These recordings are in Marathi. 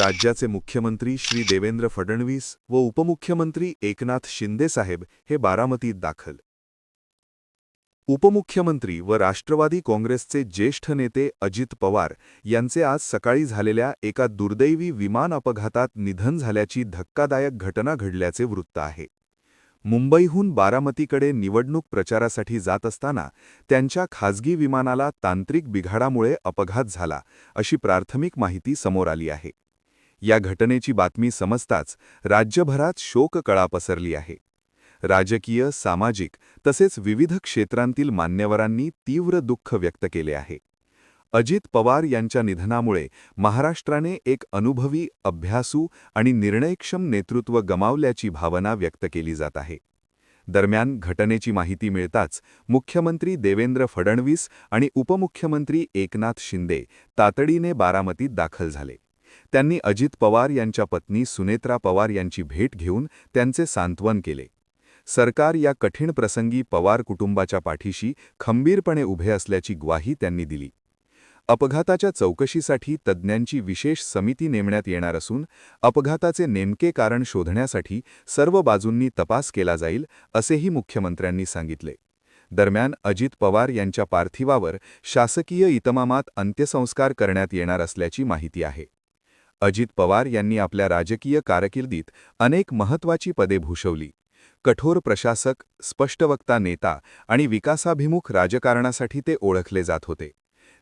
राज्याचे मुख्यमंत्री श्री देवेंद्र फडणवीस व उपमुख्यमंत्री एकनाथ शिंदेसाहेब हे बारामतीत दाखल. उपमुख्यमंत्री व राष्ट्रवादी काँग्रेसचे ज्येष्ठ नेते अजित पवार यांचे आज सकाळी झालेल्या एका दुर्दैवी विमान अपघातात निधन झाल्याची धक्कादायक घटना घडल्याचे वृत्त आहे. मुंबईहून बारामतीकडे निवडणूक प्रचारासाठी जात असताना त्यांच्या खाजगी विमानाला तांत्रिक बिघाडामुळे अपघात झाला अशी प्राथमिक माहिती समोर आली आहे. या घटनेची बातमी समजताच राज्यभरात शोककळा पसरली आहे. राजकीय सामाजिक तसेच विविध क्षेत्रांतील मान्यवरांनी तीव्र दुःख व्यक्त केले आहे. अजित पवार यांच्या निधनामुळे महाराष्ट्राने एक अनुभवी अभ्यासू आणि निर्णयक्षम नेतृत्व गमावल्याची भावना व्यक्त केली जात आहे. दरम्यान घटनेची माहिती मिळताच मुख्यमंत्री देवेंद्र फडणवीस आणि उपमुख्यमंत्री एकनाथ शिंदे तातडीने बारामतीत दाखल झाले. त्यांनी अजित पवार यांच्या पत्नी सुनेत्रा पवार यांची भेट घेऊन त्यांचे सांत्वन केले. सरकार या कठीण प्रसंगी पवार कुटुंबाच्या पाठीशी खंबीरपणे उभे असल्याची ग्वाही त्यांनी दिली. अपघाताच्या चौकशीसाठी तज्ज्ञांची विशेष समिती नेमण्यात येणार असून अपघाताचे नेमके कारण शोधण्यासाठी सर्व बाजूंनी तपास केला जाईल असेही मुख्यमंत्र्यांनी सांगितले. दरम्यान अजित पवार यांच्या पार्थिवावर शासकीय इतमामात अंत्यसंस्कार करण्यात येणार असल्याची माहिती आहे. अजित पवार यांनी आपल्या राजकीय कारकिर्दीत अनेक महत्त्वाची पदे भूषवली. कठोर प्रशासक स्पष्टवक्ता नेता आणि विकासाभिमुख राजकारणासाठी ते ओळखले जात होते.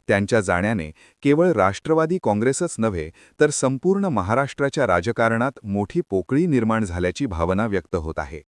त्यांच्या जाण्याने केवळ राष्ट्रवादी काँग्रेसच नव्हे तर संपूर्ण महाराष्ट्राच्या राजकारणात मोठी पोकळी निर्माण झाल्याची भावना व्यक्त होत आहे.